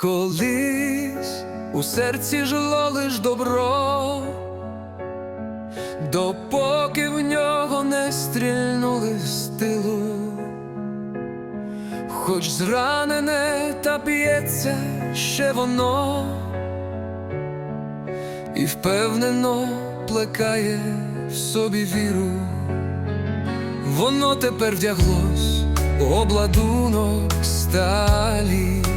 Колись у серці жило лиш добро, допоки в нього не стрільнули з тилу, хоч зранене та б'ється ще воно, і впевнено плекає в собі віру, воно тепер вдяглось обладунок сталі.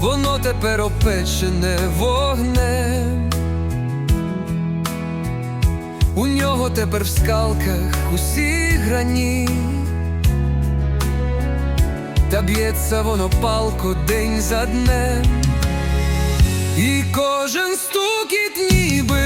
Воно тепер опечене вогнем, у нього тепер в скалках усі грані, та б'ється воно палко день за днем, і кожен стукіт ніби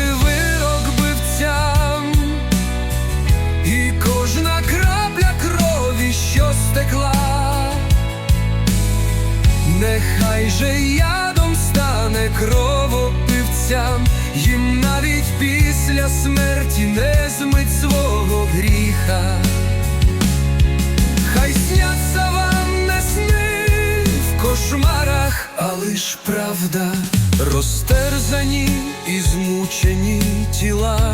же ядом стане кровопивцям, їм навіть після смерті не змить свого гріха. Хай сняться вам не сни в кошмарах, а лиш правда, розтерзані і змучені тіла,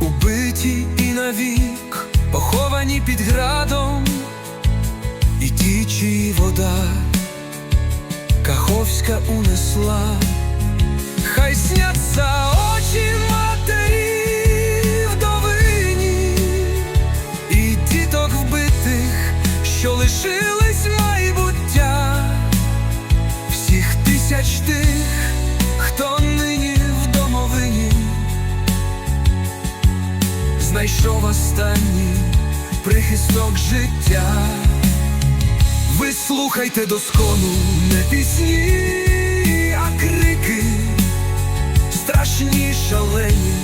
убиті і навік, поховані під градом і ті, вода Каховська унесла, хай сняться очі матері вдовині, і діток вбитих, що лишились майбуття, всіх тисяч тих, хто нині в домовині, знайшов останній прихисток життя. Ви слухайте доскону не пісні, а крики, страшні шалені,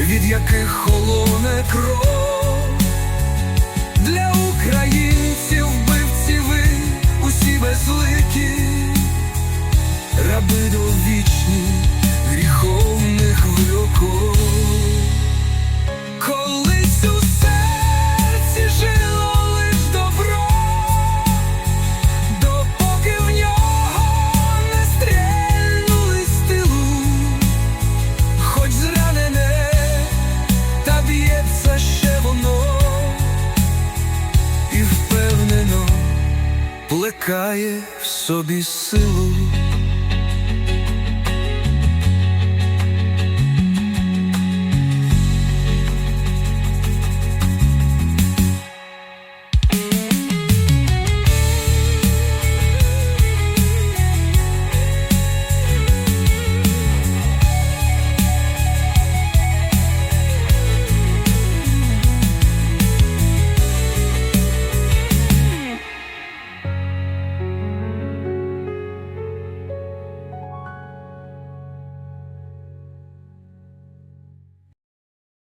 від яких холоне кров. Для українців плекає в собі силу.